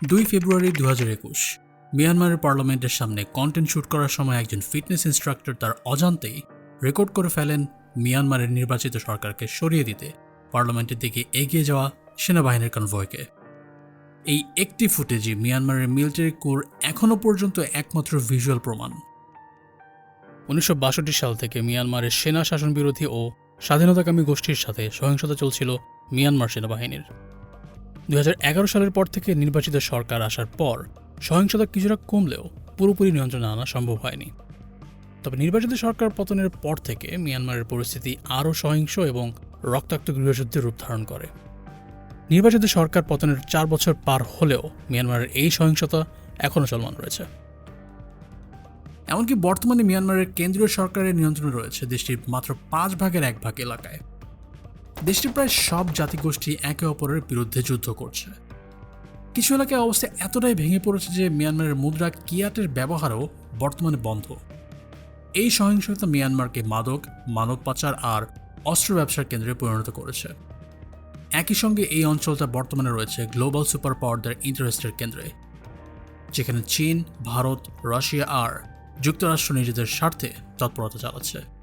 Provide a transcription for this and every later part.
দুই ফেব্রুয়ারি দু হাজার একুশ। মিয়ানমারের পার্লামেন্টের সামনে কন্টেন্ট শ্যুট করার সময় একজন ফিটনেস ইনস্ট্রাক্টর তার অজান্তেই রেকর্ড করে ফেলেন মিয়ানমারের নির্বাচিত সরকারকে সরিয়ে দিতে পার্লামেন্টের দিকে এগিয়ে যাওয়া সেনাবাহিনীর কনভয়কে এই একটি ফুটেজই মিয়ানমারের মিলিটারি কোর এখনও পর্যন্ত একমাত্র ভিজুয়াল প্রমাণ। উনিশশো বাষট্টি সাল থেকে মিয়ানমারের সেনা শাসন বিরোধী ও স্বাধীনতাকামী গোষ্ঠীর সাথে সহিংসতা চলছিল মিয়ানমার সেনাবাহিনীর। দু হাজার এগারো সালের পর থেকে নির্বাচিত সরকার আসার পর সহিংসতা কিছুটা কমলেও পুরোপুরি নিয়ন্ত্রণে আনা সম্ভব হয়নি। তবে নির্বাচিত সরকার পতনের পর থেকে মিয়ানমারের পরিস্থিতি আরও সহিংস এবং রক্তাক্ত গৃহযুদ্ধের রূপ ধারণ করে। নির্বাচিত সরকার পতনের চার বছর পার হলেও মিয়ানমারের এই সহিংসতা এখনও চলমান রয়েছে। এমনকি বর্তমানে মিয়ানমারের কেন্দ্রীয় সরকারের নিয়ন্ত্রণে রয়েছে দেশটির মাত্র পাঁচ ভাগের এক ভাগ এলাকায়। দেশটির প্রায় সব জাতিগোষ্ঠী একে অপরের বিরুদ্ধে যুদ্ধ করছে। কিছু এলাকায় অবস্থা এতটাই ভেঙে পড়েছে যে মিয়ানমারের মুদ্রা কিয়াটের ব্যবহারও বর্তমানে বন্ধ। এই সহিংসতা মিয়ানমারকে মাদক, মানব পাচার আর অস্ত্র ব্যবসার কেন্দ্রে পরিণত করেছে। একই সঙ্গে এই অঞ্চলটা বর্তমানে রয়েছে গ্লোবাল সুপার পাওয়ারদের ইন্টারেস্টের কেন্দ্রে, যেখানে চীন, ভারত, রাশিয়া আর যুক্তরাষ্ট্র নিজেদের স্বার্থে তৎপরতা চালাচ্ছে।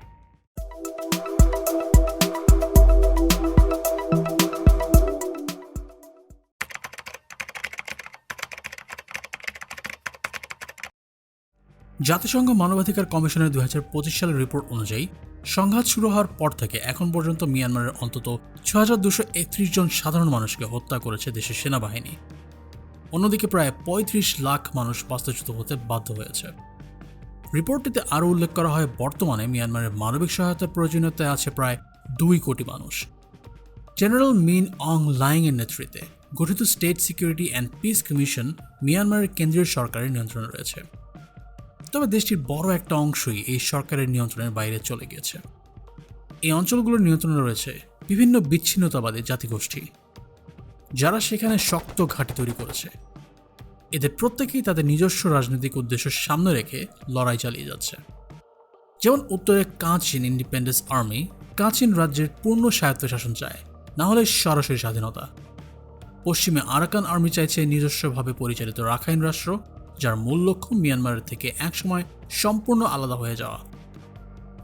জাতিসংঘ মানবাধিকার কমিশনের দু হাজার পঁচিশ সালের রিপোর্ট অনুযায়ী সংঘাত শুরু হওয়ার পর থেকে এখন পর্যন্ত মিয়ানমারের অন্তত ছ জন সাধারণ মানুষকে হত্যা করেছে দেশের সেনাবাহিনী। অন্যদিকে প্রায় ৩৫ লাখ মানুষ বাস্তুচ্যুত হতে বাধ্য হয়েছে। রিপোর্টটিতে আরও উল্লেখ করা হয়, বর্তমানে মিয়ানমারের মানবিক সহায়তার প্রয়োজনীয়তায় আছে প্রায় দুই কোটি মানুষ। জেনারেল মিন অং লাইং এর নেতৃত্বে গঠিত state security and peace commission মিয়ানমারের কেন্দ্রীয় সরকারের নিয়ন্ত্রণে রয়েছে। তবে দেশটির বড় একটা অংশই এই সরকারের নিয়ন্ত্রণের বাইরে চলে গিয়েছে। এই অঞ্চলগুলোর নিয়ন্ত্রণে রয়েছে বিভিন্ন বিচ্ছিন্নতাবাদী জাতিগোষ্ঠী, যারা সেখানে শক্ত ঘাঁটি তৈরি করেছে। এদের প্রত্যেকেই তাদের নিজস্ব রাজনৈতিক উদ্দেশ্য সামনে রেখে লড়াই চালিয়ে যাচ্ছে। যেমন উত্তরে কাচিন ইন্ডিপেন্ডেন্স আর্মি, কাচিন রাজ্যের পূর্ণ স্বায়ত্তশাসন চায়, না হলে সরাসরি স্বাধীনতা। পশ্চিমে আরাকান আর্মি চাইছে নিজস্বভাবে পরিচালিত রাখাইন রাষ্ট্র যার মূল লক্ষ্য মিয়ানমারের থেকে একসময় সম্পূর্ণ আলাদা হয়ে যাওয়া।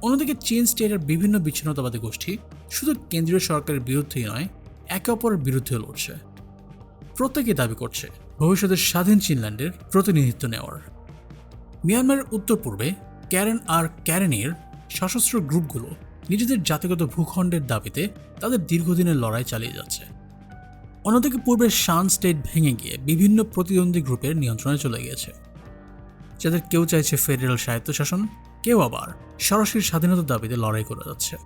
অন্যদিকে চীন স্টেটের বিভিন্ন বিচ্ছিন্নতাবাদী গোষ্ঠী শুধু কেন্দ্রীয় সরকারের বিরুদ্ধেই নয়, একে অপরের বিরুদ্ধে লড়ছে। প্রত্যেকে দাবি করছে, ভবিষ্যতের স্বাধীন চীনল্যান্ডের প্রতিনিধিত্ব নেওয়ার। মিয়ানমারের উত্তর পূর্বে ক্যারেন আর ক্যারেনের সশস্ত্র গ্রুপগুলো নিজেদের জাতিগত ভূখণ্ডের দাবিতে তাদের দীর্ঘদিনের লড়াই চালিয়ে যাচ্ছে। অন্যদিকে পূর্বের শান স্টেট ভেঙে গিয়ে বিভিন্ন প্রতিদ্বন্দ্বী গ্রুপের নিয়ন্ত্রণে চলে গিয়েছে। যাদের কেউ চাইছে ফেডারেল স্বায়ত্তশাসন, কেউ আবার সরাসরি স্বাধীনতার দাবিতে লড়াই করে যাচ্ছে।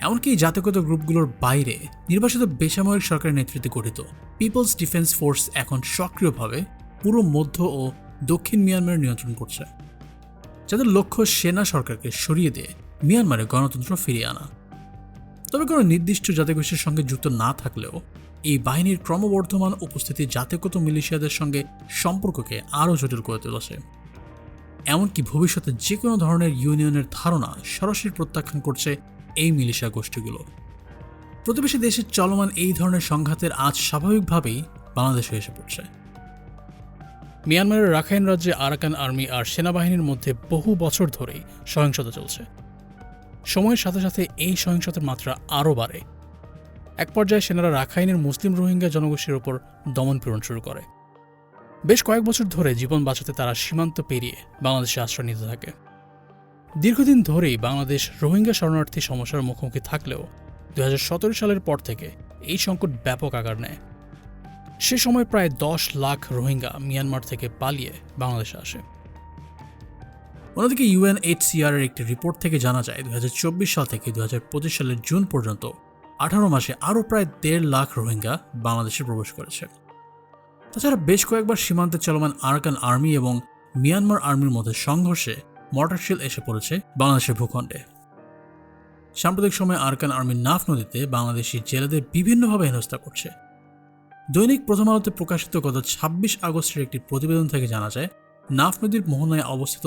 এমনকি জাতিগত গ্রুপগুলোর বাইরে নির্বাচিত বেসামরিক সরকারের নেতৃত্বে গঠিত পিপলস ডিফেন্স ফোর্স এখন সক্রিয়ভাবে পুরো মধ্য ও দক্ষিণ মিয়ানমার নিয়ন্ত্রণ করছে। যাদের লক্ষ্য সেনা সরকারকে সরিয়ে দিয়ে মিয়ানমারে গণতন্ত্র ফিরিয়ে আনা। তবে কোনো নির্দিষ্ট জাতিগোষ্ঠীর সঙ্গে যুক্ত না থাকলেও এই বাহিনীর ক্রমবর্ধমান উপস্থিতি জাতিগত মিলিশিয়াদের সঙ্গে সম্পর্ককে আরও জটিল করে তুলেছে। এমনকি ভবিষ্যতে যে কোনো ধরনের ইউনিয়নের ধারণা সরাসরি প্রত্যাখ্যান করছে এই মিলিশিয়া গোষ্ঠীগুলো। প্রতিবেশী দেশের চলমান এই ধরনের সংঘাতের আজ স্বাভাবিকভাবেই বাংলাদেশে এসে পড়ছে। মিয়ানমারের রাখাইন রাজ্যে আরাকান আর্মি আর সেনাবাহিনীর মধ্যে বহু বছর ধরেই সহিংসতা চলছে। সময়ের সাথে সাথে এই সহিংসতার মাত্রা আরও বাড়ে। এক পর্যায়ে সেনারা রাখাইনের মুসলিম রোহিঙ্গা জনগোষ্ঠীর ওপর দমন পীড়ন শুরু করে। বেশ কয়েক বছর ধরে জীবন বাঁচাতে তারা সীমান্ত পেরিয়ে বাংলাদেশে আশ্রয় নিতে থাকে। দীর্ঘদিন ধরেই বাংলাদেশ রোহিঙ্গা শরণার্থী সমস্যার মুখোমুখি থাকলেও দু হাজার সতেরো সালের পর থেকে এই সংকট ব্যাপক আকার নেয়। সে সময় প্রায় দশ লাখ রোহিঙ্গা মিয়ানমার থেকে পালিয়ে বাংলাদেশে আসে। অন্যদিকে ইউএনএইচসিআর এর একটি রিপোর্ট থেকে জানা যায় দু হাজার চব্বিশ সাল থেকে দু হাজার পঁচিশ সালের জুন পর্যন্ত আঠারো মাসে আরও প্রায় দেড় লাখ রোহিঙ্গা বাংলাদেশে প্রবেশ করেছে। তাছাড়া বেশ কয়েকবার সীমান্তে চলমান আরাকান আর্মি এবং মিয়ানমার আর্মির মধ্যে সংঘর্ষে মর্টারশিল এসে পড়েছে বাংলাদেশের ভূখণ্ডে। সাম্প্রতিক সময়ে আরকান আর্মি নাফ নদীতে বাংলাদেশি জেলেদের বিভিন্নভাবে হেনস্থা করছে। দৈনিক প্রথম আলোতে প্রকাশিত গত ছাব্বিশ আগস্টের একটি প্রতিবেদন থেকে জানা যায়, নাফ নদীর মোহনায় অবস্থিত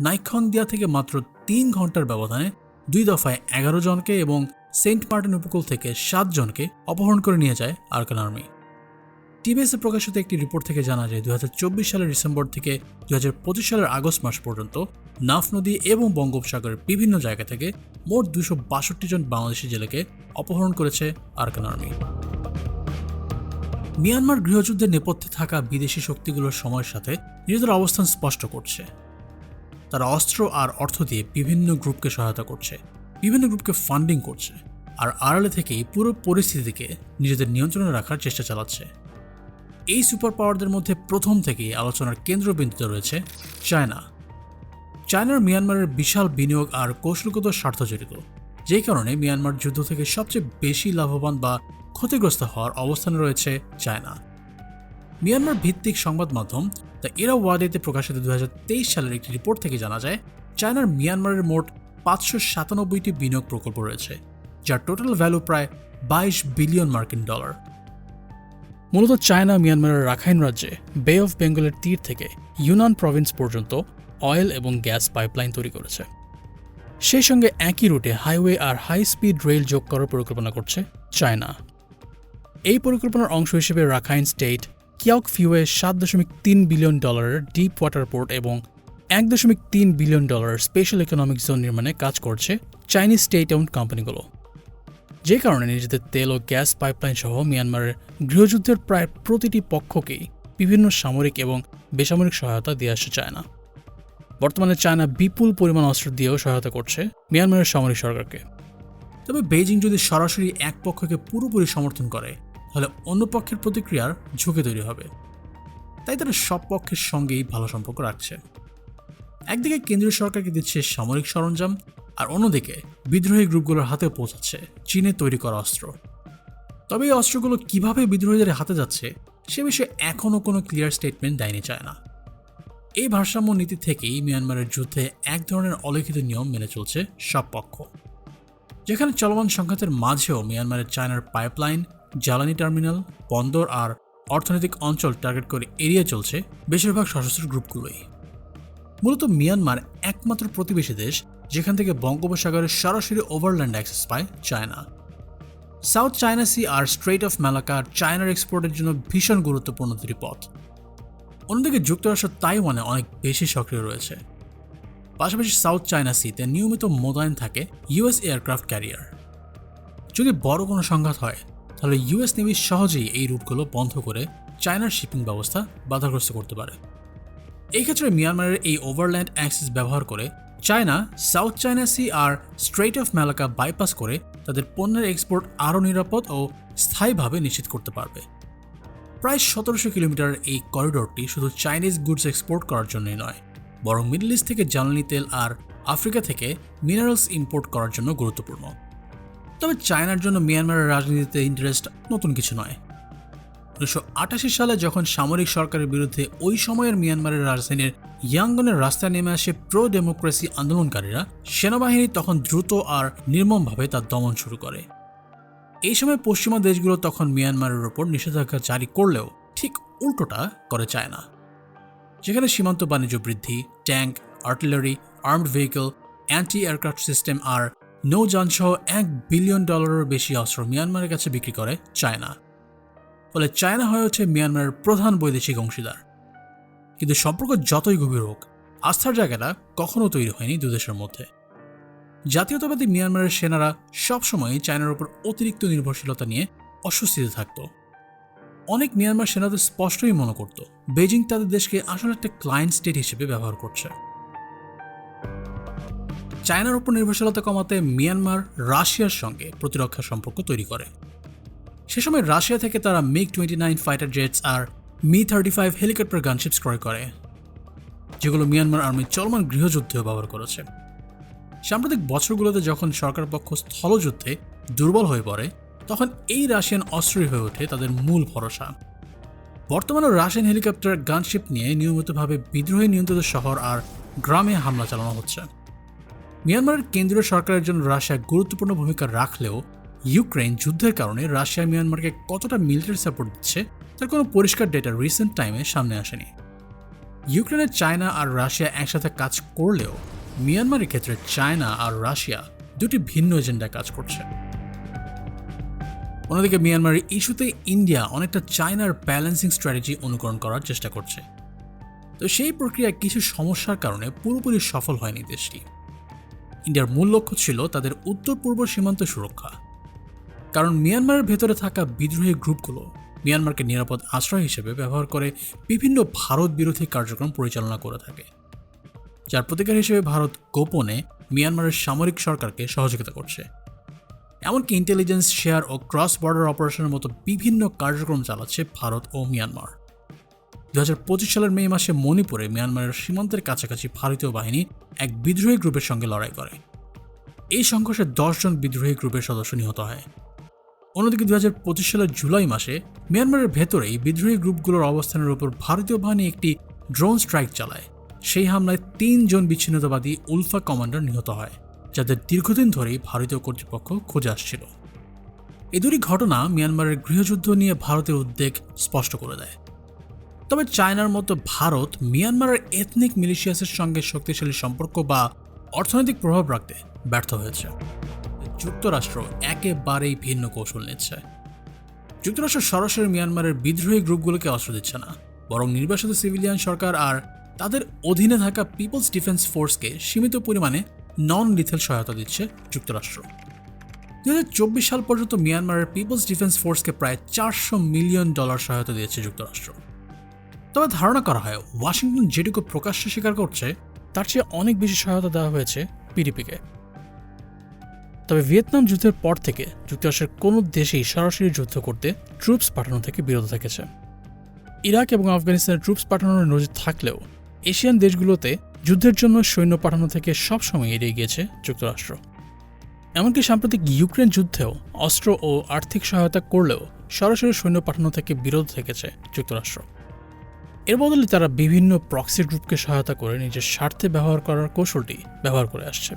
নাইখংদিয়া থেকে মাত্র তিন ঘণ্টার ব্যবধানে দুই দফায় এগারো জনকে এবং সেন্ট মার্টিন উপকূল থেকে সাত জনকে অপহরণ করে নিয়ে যায় আরকান আর্মি। টিবিএসে প্রকাশিত একটি রিপোর্ট থেকে জানা যায় দু হাজার চব্বিশ সালের ডিসেম্বর থেকে দু হাজার পঁচিশ সালের আগস্ট মাস পর্যন্ত নাফ নদী এবং বঙ্গোপসাগরের বিভিন্ন জায়গা থেকে মোট দুশো বাষট্টি জন বাংলাদেশি জেলেকে অপহরণ করেছে আরকান আর্মি। মিয়ানমার গৃহযুদ্ধের নেপথ্যে থাকা বিদেশি শক্তিগুলোর সময়ের সাথে নিজেদের অবস্থান স্পষ্ট করছে। তারা অস্ত্র আর অর্থ দিয়ে বিভিন্ন গ্রুপকে সহায়তা করছে। বিভিন্ন গ্রুপকে ফান্ডিং করছে আর আড়ালে থেকেই পুরো পরিস্থিতিকে নিজেদের নিয়ন্ত্রণে রাখার চেষ্টা চালাচ্ছে। এই সুপার পাওয়ারদের মধ্যে প্রথম থেকেই আলোচনার কেন্দ্রবিন্দুতে রয়েছে চায়না চায়নার মিয়ানমারের বিশাল বিনিয়োগ আর কৌশলগত স্বার্থ জড়িত যেই কারণে মিয়ানমার যুদ্ধ থেকে সবচেয়ে বেশি লাভবান বা ক্ষতিগ্রস্ত হওয়ার অবস্থানে রয়েছে চায়না মিয়ানমার ভিত্তিক সংবাদ মাধ্যম দ্য এরা ওয়াদেতে প্রকাশিত দু হাজার তেইশ সালের একটি রিপোর্ট থেকে জানা যায় চায়নার মিয়ানমারের মোট পাঁচশো সাতানব্বইটি বিনিয়োগ প্রকল্প রয়েছে, যার টোটাল ভ্যালু প্রায় বাইশ বিলিয়ন মার্কিন ডলার মূলত চায়না, মিয়ানমারের রাখাইন রাজ্যে বে অফ বেঙ্গলের তীর থেকে ইউনান প্রভিন্স পর্যন্ত অয়েল এবং গ্যাস পাইপলাইন তৈরি করেছে। সেই সঙ্গে একই রুটে হাইওয়ে আর হাই স্পিড রেল যোগ করার পরিকল্পনা করছে চায়না। এই পরিকল্পনার অংশ হিসেবে রাখাইন স্টেট কিয়ক ফিউয়ে সাত দশমিক তিন বিলিয়ন ডলারের ডিপ ওয়াটার পোর্ট এবং এক দশমিক তিন বিলিয়ন ডলারের স্পেশাল ইকোনমিক জোন নির্মাণে কাজ করছে চাইনিজ স্টেট ওন্ড কোম্পানিগুলো। যে কারণে নিজেদের তেল ও গ্যাস পাইপলাইন সহ মিয়ানমারের গৃহযুদ্ধের প্রায় প্রতিটি পক্ষকেই বিভিন্ন সামরিক এবং বেসামরিক সহায়তা দিয়ে আসছে চায়না বর্তমানে চায়না বিপুল পরিমাণ অস্ত্র দিয়েও সহায়তা করছে মিয়ানমারের সামরিক সরকারকে। তবে বেজিং যদি সরাসরি এক পক্ষকে পুরোপুরি সমর্থন করে, তাহলে অন্য পক্ষের প্রতিক্রিয়ার ঝুঁকি তৈরি হবে। তাই তারা সব পক্ষের সঙ্গেই ভালো সম্পর্ক রাখছে। একদিকে কেন্দ্রীয় সরকারকে দিচ্ছে সামরিক সরঞ্জাম, আর অন্যদিকে বিদ্রোহী গ্রুপগুলোর হাতে পৌঁছাচ্ছে চীনে তৈরি করা অস্ত্র। তবে এই অস্ত্রগুলো কীভাবে বিদ্রোহীদের হাতে যাচ্ছে, সে বিষয়ে এখনও কোনো ক্লিয়ার স্টেটমেন্ট দেয়নি চায় না এই ভারসাম্য নীতি থেকেই মিয়ানমারের যুদ্ধে এক ধরনের অলিখিত নিয়ম মেনে চলছে সব পক্ষ। যেখানে চলমান সংঘাতের মাঝেও মিয়ানমারের চায়নার পাইপলাইন জ্বালানি টার্মিনাল বন্দর আর অর্থনৈতিক অঞ্চল টার্গেট করে এড়িয়ে চলছে বেশিরভাগ সশস্ত্র গ্রুপগুলোই। মূলত মিয়ানমার একমাত্র প্রতিবেশী দেশ, যেখান থেকে বঙ্গোপসাগরের সরাসরি ওভারল্যান্ড অ্যাক্সেস পায় চায়না। সাউথ চায়না সি আর স্ট্রেট অফ মেলাকা চায়নার এক্সপোর্টের জন্য ভীষণ গুরুত্বপূর্ণ দুটি পথ। অন্যদিকে যুক্তরাষ্ট্র তাইওয়ানে অনেক বেশি সক্রিয় রয়েছে। পাশাপাশি সাউথ চায়না সিতে নিয়মিত মোতায়েন থাকে ইউএস এয়ারক্রাফট ক্যারিয়ার যদি বড় কোনো সংঘাত হয়, তাহলে ইউএস নেভি সহজেই এই রুটগুলো বন্ধ করে চায়নার শিপিং ব্যবস্থা বাধাগ্রস্ত করতে পারে। এই ক্ষেত্রে মিয়ানমারের এই ওভারল্যান্ড অ্যাক্সেস ব্যবহার করে চায়না সাউথ চায়না সি আর স্ট্রেট অফ মেলাকা বাইপাস করে তাদের পণ্যের এক্সপোর্ট আরও নিরাপদ ও স্থায়ীভাবে নিশ্চিত করতে পারবে। প্রায় সতেরোশো কিলোমিটার এই করিডোরটি শুধু চাইনিজ গুডস এক্সপোর্ট করার জন্যই নয়, বরং মিডল ইস্ট থেকে জ্বালানি তেল আর আফ্রিকা থেকে মিনারেলস ইম্পোর্ট করার জন্য গুরুত্বপূর্ণ। তবে চায়নার জন্য মিয়ানমারের রাজনীতিতে ইন্টারেস্ট নতুন কিছু নয়। উনিশশো আটাশি সালে যখন সামরিক সরকারের বিরুদ্ধে ওই সময়ের মিয়ানমারের রাজধানীর ইয়াঙ্গনের রাস্তায় নেমে আসে প্রো ডেমোক্রেসি আন্দোলনকারীরা, সেনাবাহিনী তখন দ্রুত আর নির্মমভাবে তার দমন শুরু করে। এই সময় পশ্চিমা দেশগুলো তখন মিয়ানমারের ওপর নিষেধাজ্ঞা জারি করলেও ঠিক উল্টোটা করে চায় না যেখানে সীমান্ত বাণিজ্য বৃদ্ধি, tank, artillery, armed vehicle anti aircraft system আর নৌযানসহ এক বিলিয়ন ডলারের বেশি অস্ত্র মিয়ানমারের কাছে বিক্রি করে চায়না। ফলে চায়না হয়ে ওঠে মিয়ানমারের প্রধান বৈদেশিক অংশীদার। কিন্তু সম্পর্ক যতই গভীর হোক, আস্থার জায়গাটা কখনো তৈরি হয়নি দুদেশের মধ্যে। জাতীয়তাবাদী মিয়ানমারের সেনারা সবসময় চায়নার উপর অতিরিক্ত নির্ভরশীলতা নিয়ে অস্বস্তিতে থাকত। অনেক মিয়ানমার সেনাদের স্পষ্টই মনে করত বেজিং তাদের দেশকে আসলে একটা ক্লায়েন্ট স্টেট হিসেবে ব্যবহার করছে। চায়নার উপর নির্ভরশীলতা কমাতে মিয়ানমার রাশিয়ার সঙ্গে প্রতিরক্ষা সম্পর্ক তৈরি করে। সে সময় রাশিয়া থেকে তারা MiG twenty nine fighter jets আর Mi thirty five helicopter gunships ক্রয় করে, যেগুলো মিয়ানমার আর্মি চলমান গৃহযুদ্ধেও ব্যবহার করেছে। সাম্প্রতিক বছরগুলোতে যখন সরকার পক্ষ স্থলযুদ্ধে দুর্বল হয়ে পড়ে, তখন এই রাশিয়ান অস্ত্রই হয়ে ওঠে তাদের মূল ভরসা। বর্তমানে রাশিয়ান হেলিকপ্টার গানশিপ নিয়ে নিয়মিতভাবে বিদ্রোহী নিয়ন্ত্রিত শহর আর গ্রামে হামলা চালানো হচ্ছে। মিয়ানমারের কেন্দ্রীয় সরকারের জন্য রাশিয়া গুরুত্বপূর্ণ ভূমিকা রাখলেও ইউক্রেন যুদ্ধের কারণে রাশিয়া মিয়ানমারকে কতটা মিলিটারি সাপোর্ট দিচ্ছে, তার কোনো পরিষ্কার ডেটা রিসেন্ট টাইমে সামনে আসেনি। ইউক্রেনের চায়না আর রাশিয়া একসাথে কাজ করলেও মিয়ানমারের ক্ষেত্রে চায়না আর রাশিয়া দুটি ভিন্ন এজেন্ডায় কাজ করছে। অন্যদিকে মিয়ানমারের ইস্যুতে ইন্ডিয়া অনেকটা চায়নার ব্যালেন্সিং স্ট্র্যাটেজি অনুকরণ করার চেষ্টা করছে। তো সেই প্রক্রিয়ায় কিছু সমস্যার কারণে পুরোপুরি সফল হয়নি দেশটি। ইন্ডিয়ার মূল লক্ষ্য ছিল তাদের উত্তর পূর্ব সীমান্ত সুরক্ষা। কারণ মিয়ানমারের ভেতরে থাকা বিদ্রোহী গ্রুপগুলো মিয়ানমারকে নিরাপদ আশ্রয় হিসেবে ব্যবহার করে বিভিন্ন ভারত বিরোধী কার্যক্রম পরিচালনা করে থাকে, যার প্রতিকার হিসেবে ভারত গোপনে মিয়ানমারের সামরিক সরকারকে সহযোগিতা করছে। এমনকি ইন্টেলিজেন্স শেয়ার ও ক্রস বর্ডার অপারেশনের মতো বিভিন্ন কার্যক্রম চালাচ্ছে ভারত ও মিয়ানমার। দু হাজার পঁচিশ সালের মে মাসে মণিপুরে মিয়ানমারের সীমান্তের কাছাকাছি ভারতীয় বাহিনী এক বিদ্রোহী গ্রুপের সঙ্গে লড়াই করে। এই সংঘর্ষে দশজন বিদ্রোহী গ্রুপের সদস্য নিহত হয়। অন্যদিকে দু হাজার পঁচিশ সালের জুলাই মাসে মিয়ানমারের ভেতরেই বিদ্রোহী গ্রুপগুলোর অবস্থানের উপর ভারতীয় বাহিনী একটি ড্রোন স্ট্রাইক চালায়। সেই হামলায় তিনজন বিচ্ছিন্নতাবাদী উলফা কমান্ডার নিহত হয়, যাদের দীর্ঘদিন ধরেই ভারতীয় কর্তৃপক্ষ খুঁজে আসছিল। এই দুটি ঘটনা মিয়ানমারের গৃহযুদ্ধ নিয়ে ভারতের উদ্বেগ স্পষ্ট করে দেয়। তবে চায়নার মতো ভারত মিয়ানমারের এথনিক মিলিশিয়াসের সঙ্গে শক্তিশালী সম্পর্ক বা অর্থনৈতিক প্রভাব রাখতে ব্যর্থ হয়েছে। যুক্তরাষ্ট্র একেবারেই ভিন্ন কৌশল নিচ্ছে। যুক্তরাষ্ট্র সরাসরি মিয়ানমারের বিদ্রোহী গ্রুপগুলোকে অস্ত্র দিচ্ছে না, বরং নির্বাসিত সিভিলিয়ান সরকার আর তাদের অধীনে থাকা পিপলস ডিফেন্স ফোর্সকে সীমিত পরিমাণে নন লিথেল সহায়তা দিচ্ছে যুক্তরাষ্ট্র। দুই হাজার চব্বিশ সাল পর্যন্ত মিয়ানমারের পিপলস ডিফেন্স ফোর্সকে প্রায় চারশো মিলিয়ন ডলার সহায়তা দিয়েছে যুক্তরাষ্ট্র। তবে ধারণা করা হয়, ওয়াশিংটন যেটুকু প্রকাশ্যে স্বীকার করছে, তার চেয়ে অনেক বেশি সহায়তা দেওয়া হয়েছে পিডিপিকে। তবে ভিয়েতনাম যুদ্ধের পর থেকে যুক্তরাষ্ট্রের কোনো দেশেই সরাসরি যুদ্ধ করতে ট্রুপস পাঠানো থেকে বিরত থেকেছে। ইরাক এবং আফগানিস্তানের ট্রুপস পাঠানোর নজির থাকলেও এশিয়ান দেশগুলোতে যুদ্ধের জন্য সৈন্য পাঠানো থেকে সবসময় এড়িয়ে গিয়েছে যুক্তরাষ্ট্র। এমনকি সাম্প্রতিক ইউক্রেন যুদ্ধেও অস্ত্র ও আর্থিক সহায়তা করলেও সরাসরি সৈন্য পাঠানো থেকে বিরত থেকেছে যুক্তরাষ্ট্র। এর বদলে তারা বিভিন্ন প্রক্সি গ্রুপকে সহায়তা করে নিজের স্বার্থে ব্যবহার করার কৌশলটি ব্যবহার করে আসছে।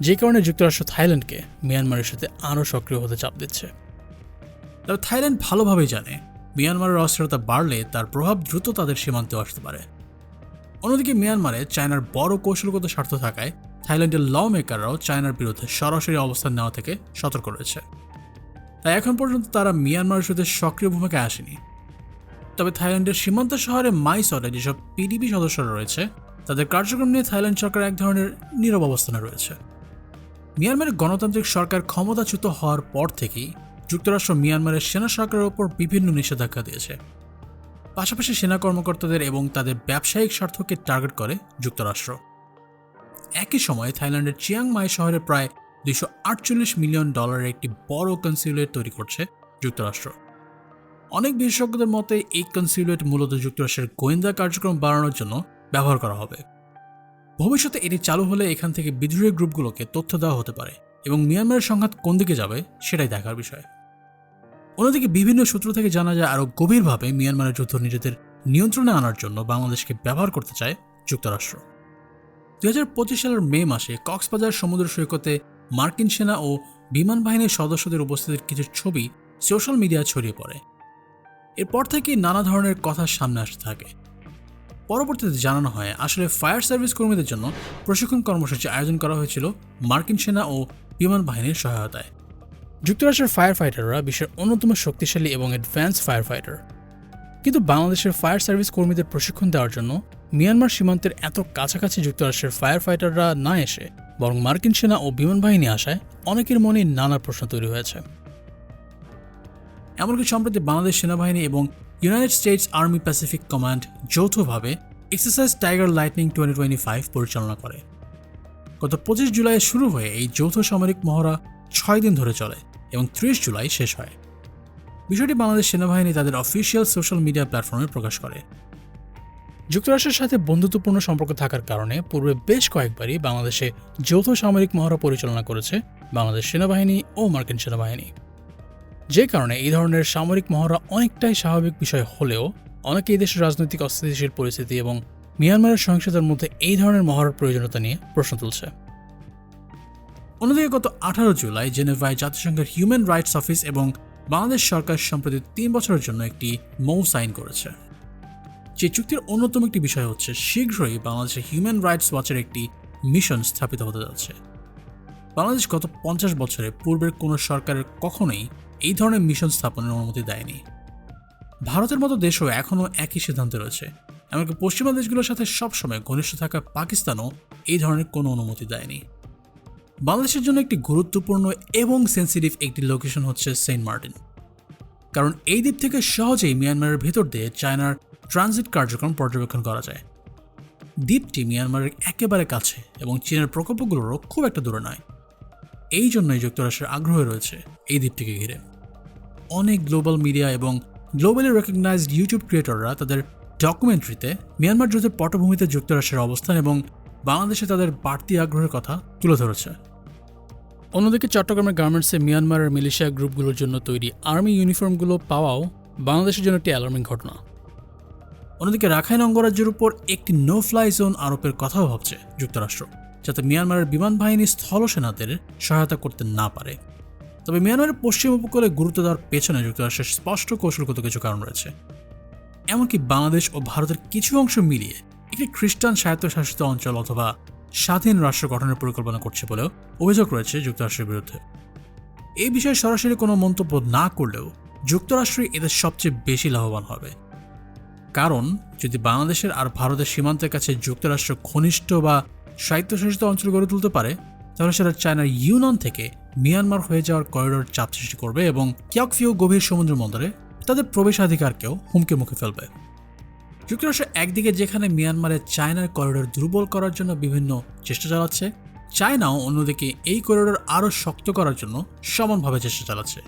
যে কারণে যুক্তরাষ্ট্র থাইল্যান্ডকে মিয়ানমারের সাথে আরও সক্রিয় হতে চাপ দিচ্ছে। তবে থাইল্যান্ড ভালোভাবেই জানে মিয়ানমারের অস্থিরতা বাড়লে তার প্রভাব দ্রুত তাদের সীমান্তে আসতে পারে। অন্যদিকে মিয়ানমারে চায়নার বড় কৌশলগত স্বার্থ থাকায় থাইল্যান্ডের ল মেকাররাও চায়নার বিরুদ্ধে সরাসরি অবস্থান নেওয়া থেকে সতর্ক রয়েছে। তাই এখন পর্যন্ত তারা মিয়ানমারের সাথে সক্রিয় ভূমিকায় আসেনি। তবে থাইল্যান্ডের সীমান্ত শহরে মাইসরে যেসব পিডিপি সদস্যরা রয়েছে, তাদের কার্যক্রম নিয়ে থাইল্যান্ড সরকার এক ধরনের নীরব অবস্থানে রয়েছে। মিয়ানমারের গণতান্ত্রিক সরকার ক্ষমতাচ্যুত হওয়ার পর থেকেই যুক্তরাষ্ট্র মিয়ানমারের সেনা সরকারের ওপর বিভিন্ন নিষেধাজ্ঞা দিয়েছে। পাশাপাশি সেনা কর্মকর্তাদের এবং তাদের ব্যবসায়িক স্বার্থকে টার্গেট করে যুক্তরাষ্ট্র। একই সময়ে থাইল্যান্ডের চিয়াং চিয়াংমাই শহরে প্রায় দুইশো আটচল্লিশ মিলিয়ন ডলারের একটি বড় কনসিউলেট তৈরি করছে যুক্তরাষ্ট্র। অনেক বিশেষজ্ঞদের মতে, এই কনসিউলেট মূলত যুক্তরাষ্ট্রের গোয়েন্দা কার্যক্রম বাড়ানোর জন্য ব্যবহার করা হবে। ভবিষ্যতে এটি চালু হলে এখান থেকে বিদ্রোহী গ্রুপগুলোকে তথ্য দেওয়া হতে পারে এবং মিয়ানমারের সংঘাত কোন দিকে যাবে সেটাই দেখার বিষয়। অন্যদিকে বিভিন্ন সূত্র থেকে জানা যায়, আরও গভীরভাবে মিয়ানমারের যুদ্ধ নিজেদের নিয়ন্ত্রণে আনার জন্য বাংলাদেশকে ব্যবহার করতে চায় যুক্তরাষ্ট্র। দু হাজার পঁচিশ সালের মে মাসে কক্সবাজার সমুদ্র সৈকতে মার্কিন সেনা ও বিমান বাহিনীর সদস্যদের উপস্থিতির কিছু ছবি সোশ্যাল মিডিয়ায় ছড়িয়ে পড়ে। এরপর থেকেই নানা ধরনের কথা সামনে আসতে থাকে। পরবর্তীতে জানানো হয়, আসলে ফায়ার সার্ভিস কর্মীদের জন্য প্রশিক্ষণ কর্মসূচি আয়োজন করা হয়েছিল মার্কিন সেনা ও বিমান বাহিনীর সহায়তায়। যুক্তরাষ্ট্রের ফায়ার ফাইটাররা বিশ্বের অন্যতম শক্তিশালী এবং অ্যাডভান্স ফায়ার ফাইটার কিন্তু বাংলাদেশের ফায়ার সার্ভিস কর্মীদের প্রশিক্ষণ দেওয়ার জন্য মিয়ানমার সীমান্তের এত কাছাকাছি যুক্তরাষ্ট্রের ফায়ার ফাইটাররা না এসে, বরং মার্কিন সেনা ও বিমান বাহিনী আসায় অনেকের মনে নানা প্রশ্ন তৈরি হয়েছে। এমনকি সম্প্রতি বাংলাদেশ সেনাবাহিনী এবং United States Army Pacific Command যৌথভাবে exercise Tiger Lightning twenty twenty five পরিচালনা করে। গত পঁচিশ জুলাই শুরু হয়ে এই যৌথ সামরিক মহড়া ছয় দিন ধরে চলে এবং ত্রিশ জুলাই শেষ হয়। বিষয়টি বাংলাদেশ সেনাবাহিনী তাদের অফিসিয়াল সোশ্যাল মিডিয়া প্ল্যাটফর্মে প্রকাশ করে। যুক্তরাষ্ট্রের সাথে বন্ধুত্বপূর্ণ সম্পর্ক থাকার কারণে পূর্বে বেশ কয়েকবারই বাংলাদেশে যৌথ সামরিক মহড়া পরিচালনা করেছে বাংলাদেশ সেনাবাহিনী ও মার্কিন সেনাবাহিনী। যে কারণে এই ধরনের সামরিক মহড়া অনেকটাই স্বাভাবিক বিষয় হলেও অনেকে এই দেশের রাজনৈতিক অস্থিতিশীল পরিস্থিতি এবং মিয়ানমারের সহিংসতার মধ্যে এই ধরনের মহড়ার প্রয়োজনীয়তা নিয়ে প্রশ্ন তুলছে। অন্যদিকে গত আঠারো জুলাই জেনেভায় জাতিসংঘের হিউম্যান রাইটস অফিস এবং বাংলাদেশ সরকার সম্প্রতি তিন বছরের জন্য একটি মৌ সাইন করেছে। যে চুক্তির অন্যতম একটি বিষয় হচ্ছে শীঘ্রই বাংলাদেশে হিউম্যান রাইটস ওয়াচের একটি মিশন স্থাপিত হতে যাচ্ছে। বাংলাদেশ গত পঞ্চাশ বছরে পূর্বের কোনো সরকারের কখনোই এই ধরনের মিশন স্থাপনের অনুমতি দেয়নি। ভারতের মতো দেশও এখনও একই সিদ্ধান্তে রয়েছে। এমনকি পশ্চিমা দেশগুলোর সাথে সবসময় ঘনিষ্ঠ থাকা পাকিস্তানও এই ধরনের কোনো অনুমতি দেয়নি। বাংলাদেশের জন্য একটি গুরুত্বপূর্ণ এবং সেন্সিটিভ একটি লোকেশন হচ্ছে সেন্ট মার্টিন। কারণ এই দ্বীপ থেকে সহজেই মিয়ানমারের ভেতর দিয়ে চায়নার ট্রানজিট কার্যক্রম পর্যবেক্ষণ করা যায়। দ্বীপটি মিয়ানমারের একেবারে কাছে এবং চীনের প্রকল্পগুলোরও খুব একটা দূরে নয়। এই জন্যই যুক্তরাষ্ট্রের আগ্রহ রয়েছে এই দ্বীপটিকে ঘিরে। অনেক গ্লোবাল মিডিয়া এবং গ্লোবালি রেকগনাইজড ইউটিউব ক্রিয়েটররা তাদের ডকুমেন্টারিতে মিয়ানমার যুদ্ধের পটভূমিতে যুক্তরাষ্ট্রের অবস্থান এবং বাংলাদেশে তাদের বাড়তি আগ্রহের কথা তুলে ধরেছে। অন্যদিকে চট্টগ্রামের গার্মেন্টসে মিয়ানমারের মিলিশিয়া গ্রুপগুলোর জন্য তৈরি আর্মি ইউনিফর্মগুলো পাওয়াও বাংলাদেশের জন্য একটি অ্যালার্মিং ঘটনা। অন্যদিকে রাখাইন অঙ্গরাজ্যের উপর একটি নো ফ্লাই জোন আরোপের কথাও ভাবছে যুক্তরাষ্ট্র। যাতে মিয়ানমারের বিমান বাহিনী স্থলসেনাদের সহায়তা করতে না পারে। তবে মিয়ানমারের পশ্চিম উপকূলে গুরুত্ব দেওয়ার পেছনে যুক্তরাষ্ট্রের স্পষ্ট কৌশলগত কিছু কারণ রয়েছে। এমনকি বাংলাদেশ ও ভারতের কিছু অংশ মিলিয়ে একটি খ্রিস্টান স্বায়ত্তশাসিত অঞ্চল অথবা স্বাধীন রাষ্ট্র গঠনের পরিকল্পনা করছে বলেও অভিযোগ রয়েছে যুক্তরাষ্ট্রের বিরুদ্ধে। এই বিষয়ে সরাসরি কোনো মন্তব্য না করলেও যুক্তরাষ্ট্রই এদের সবচেয়ে বেশি লাভবান হবে। কারণ যদি বাংলাদেশের আর ভারতের সীমান্তের কাছে যুক্তরাষ্ট্র ঘনিষ্ঠ বা স্বায়ত্তশাসিত অঞ্চল গড়ে তুলতে পারে, তাহলে সেটা চায়নার ইউনান থেকে মিয়ানমার হয়ে যাওয়ার করিডোর চাপ সৃষ্টি করবে এবং কিয়কফিও গভীর সমুদ্র বন্দরে তাদের প্রবেশাধিকারকেও হুমকি মুখে ফেলবে। যুক্তরাষ্ট্র একদিকে যেখানে মিয়ানমারে চায়নার করিডোর দুর্বল করার জন্য বিভিন্ন চেষ্টা চালাচ্ছে, চায়নাও অন্যদিকে এই করিডোর আরও শক্ত করার জন্য সমানভাবে চেষ্টা চালাচ্ছে।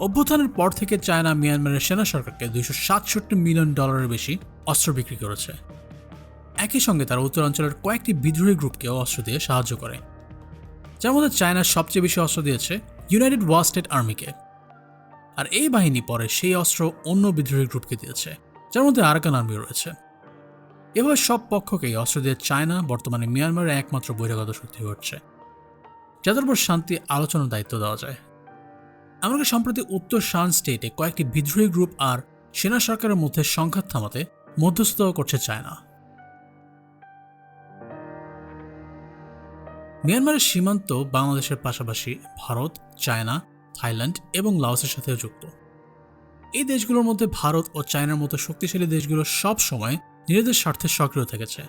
অভ্যুত্থানের পর থেকে চায়না মিয়ানমারের সেনা সরকারকে দুইশো সাতষট্টি মিলিয়ন ডলারের বেশি অস্ত্র বিক্রি করেছে। একই সঙ্গে তারা উত্তরাঞ্চলের কয়েকটি বিদ্রোহী গ্রুপকেও অস্ত্র দিয়ে সাহায্য করে। যার মধ্যে চায়নার সবচেয়ে বেশি অস্ত্র দিয়েছে ইউনাইটেড ওয়ার স্টেট আর্মিকে আর এই বাহিনী পরে সেই অস্ত্র অন্য বিদ্রোহী গ্রুপকে দিয়েছে, যার মধ্যে আরাকান আর্মি রয়েছে। এভাবে সব পক্ষকেই অস্ত্র দিয়ে চায়না, বর্তমানে মিয়ানমারের একমাত্র বহিরাগত শক্তি উঠছে, যাদের উপর শান্তি আলোচনার দায়িত্ব দেওয়া যায়। এমনকি সম্প্রতি উত্তর শান স্টেটে কয়েকটি বিদ্রোহী গ্রুপ আর সেনা সরকারের মধ্যে সংঘাত থামাতে মধ্যস্থতাও করছে চায়না। মিয়ানমারের সীমান্ত বাংলাদেশের পাশাপাশি ভারত, চায়না, থাইল্যান্ড এবং লাওসের সাথেও যুক্ত। এই দেশগুলোর মধ্যে ভারত ও চায়নার মতো শক্তিশালী দেশগুলো সব সময় নিজেদের স্বার্থে সক্রিয় থেকেছে।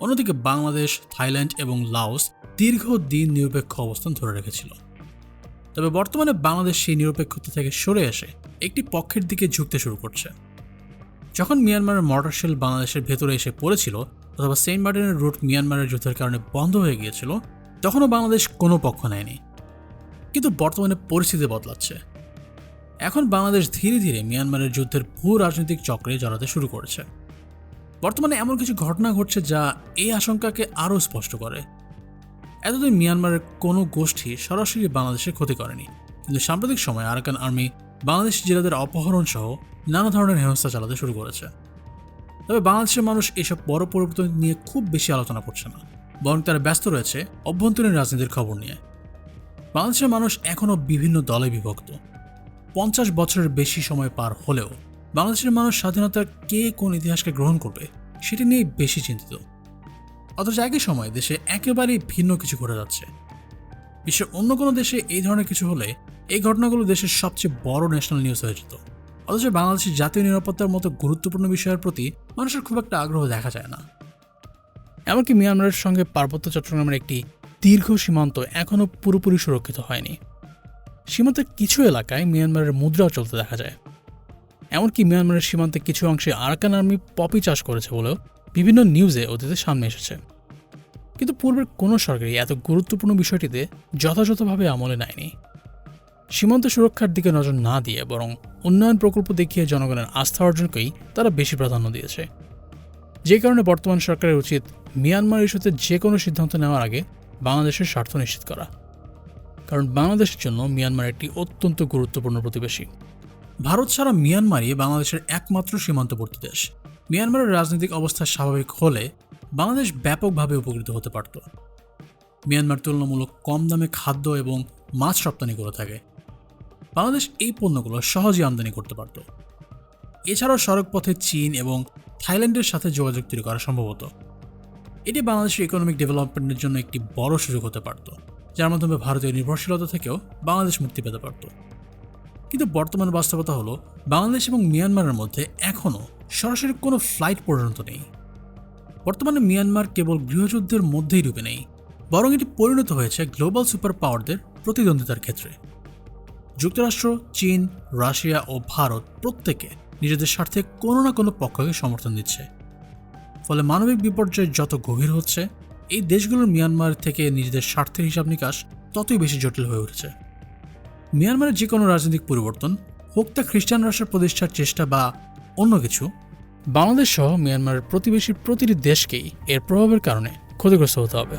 অন্যদিকে বাংলাদেশ, থাইল্যান্ড এবং লাওস দীর্ঘদিন নিরপেক্ষ অবস্থান ধরে রেখেছিল। তবে বর্তমানে বাংলাদেশ সেই নিরপেক্ষতা থেকে সরে এসে একটি পক্ষের দিকে ঝুঁকতে শুরু করছে। যখন মিয়ানমারের মর্টার শেল বাংলাদেশের ভেতরে এসে পড়েছিল অথবা সেন্ট মার্টিনের রুট মিয়ানমারের যুদ্ধের কারণে বন্ধ হয়ে গিয়েছিল, তখনও বাংলাদেশ কোনো পক্ষ নেয়নি। কিন্তু বর্তমানে পরিস্থিতি বদলাচ্ছে। এখন বাংলাদেশ ধীরে ধীরে মিয়ানমারের যুদ্ধের ভূ রাজনৈতিক চক্রে জড়াতে শুরু করেছে। বর্তমানে এমন কিছু ঘটনা ঘটছে যা এই আশঙ্কাকে আরও স্পষ্ট করে। এতদিন মিয়ানমারের কোনো গোষ্ঠী সরাসরি বাংলাদেশের ক্ষতি করেনি। কিন্তু সাম্প্রতিক সময়ে আরাকান আর্মি বাংলাদেশ জেলাদের অপহরণ সহ নানা ধরনের হেনস্থা চালাতে শুরু করেছে। তবে বাংলাদেশের মানুষ এসব বড় পরিবর্তন নিয়ে খুব বেশি আলোচনা করছে না, বরং তারা ব্যস্ত রয়েছে অভ্যন্তরীণ রাজনীতির খবর নিয়ে। বাংলাদেশের মানুষ এখনও বিভিন্ন দলে বিভক্ত। পঞ্চাশ বছরের বেশি সময় পার হলেও বাংলাদেশের মানুষ স্বাধীনতার কে কোন ইতিহাসকে গ্রহণ করবে সেটি নিয়ে বেশি চিন্তিত। অথচ একই সময় দেশে একেবারেই ভিন্ন কিছু ঘটে যাচ্ছে। বিশ্বের অন্য কোনো দেশে এই ধরনের কিছু হলে এই ঘটনাগুলো দেশের সবচেয়ে বড় ন্যাশনাল নিউজ হয়ে যেত। অথচ বাংলাদেশের জাতীয় নিরাপত্তার মতো গুরুত্বপূর্ণ বিষয়ের প্রতি মানুষের খুব একটা আগ্রহ দেখা যায় না। এমনকি মিয়ানমারের সঙ্গে পার্বত্য চট্টগ্রামের একটি দীর্ঘ সীমান্ত এখনও পুরোপুরি সুরক্ষিত হয়নি। সীমান্তের কিছু এলাকায় মিয়ানমারের মুদ্রাও চলতে দেখা যায়। এমনকি মিয়ানমারের সীমান্তে কিছু অংশে আরাকান আর্মি পপি চাষ করেছে বলেও বিভিন্ন নিউজে অতীতে সামনে এসেছে। কিন্তু পূর্বের কোনো সরকারই এত গুরুত্বপূর্ণ বিষয়টিতে যথাযথভাবে আমলে নেয়নি। সীমান্ত সুরক্ষার দিকে নজর না দিয়ে বরং উন্নয়ন প্রকল্প দেখিয়ে জনগণের আস্থা অর্জনকেই তারা বেশি প্রাধান্য দিয়েছে। যে কারণে বর্তমান সরকারের উচিত মিয়ানমার ইস্যুতে যে কোনো সিদ্ধান্ত নেওয়ার আগে বাংলাদেশের স্বার্থ নিশ্চিত করা। কারণ বাংলাদেশের জন্য মিয়ানমার একটি অত্যন্ত গুরুত্বপূর্ণ প্রতিবেশী। ভারত ছাড়া মিয়ানমারই বাংলাদেশের একমাত্র সীমান্তবর্তী দেশ। মিয়ানমারের রাজনৈতিক অবস্থা স্বাভাবিক হলে বাংলাদেশ ব্যাপকভাবে উপকৃত হতে পারত। মিয়ানমার তুলনামূলক কম দামে খাদ্য এবং মাছ রপ্তানি করে থাকে। বাংলাদেশ এই পণ্যগুলো সহজেই আমদানি করতে পারত। এছাড়াও সড়ক পথে চীন এবং থাইল্যান্ডের সাথে যোগাযোগ তৈরি করা সম্ভবত। এটি বাংলাদেশের ইকোনমিক ডেভেলপমেন্টের জন্য একটি বড় সুযোগ হতে পারত, যার মাধ্যমে ভারতীয় নির্ভরশীলতা থেকেও বাংলাদেশ মুক্তি পেতে পারত। কিন্তু বর্তমান বাস্তবতা হলো, বাংলাদেশ এবং মিয়ানমারের মধ্যে এখনও সরাসরি কোনো ফ্লাইট পর্যন্ত নেই। বর্তমানে মিয়ানমার কেবল গৃহযুদ্ধের মধ্যেই ডুবে নেই, বরং এটি পরিণত হয়েছে গ্লোবাল সুপার পাওয়ারদের প্রতিদ্বন্দ্বিতার ক্ষেত্রে। যুক্তরাষ্ট্র, চীন, রাশিয়া ও ভারত প্রত্যেকে নিজেদের স্বার্থে কোনো না কোনো পক্ষকে সমর্থন দিচ্ছে। ফলে মানবিক বিপর্যয় যত গভীর হচ্ছে, এই দেশগুলোর মিয়ানমার থেকে নিজেদের স্বার্থের হিসাব নিকাশ ততই বেশি জটিল হয়ে উঠেছে। মিয়ানমারের যে কোনো রাজনৈতিক পরিবর্তন, হোক তা খ্রিস্টান রাষ্ট্র প্রতিষ্ঠার চেষ্টা বা অন্য কিছু, বাংলাদেশ সহ মিয়ানমারের প্রতিবেশী প্রতিটি দেশকেই এর প্রভাবের কারণে ক্ষতিগ্রস্ত হতে হবে।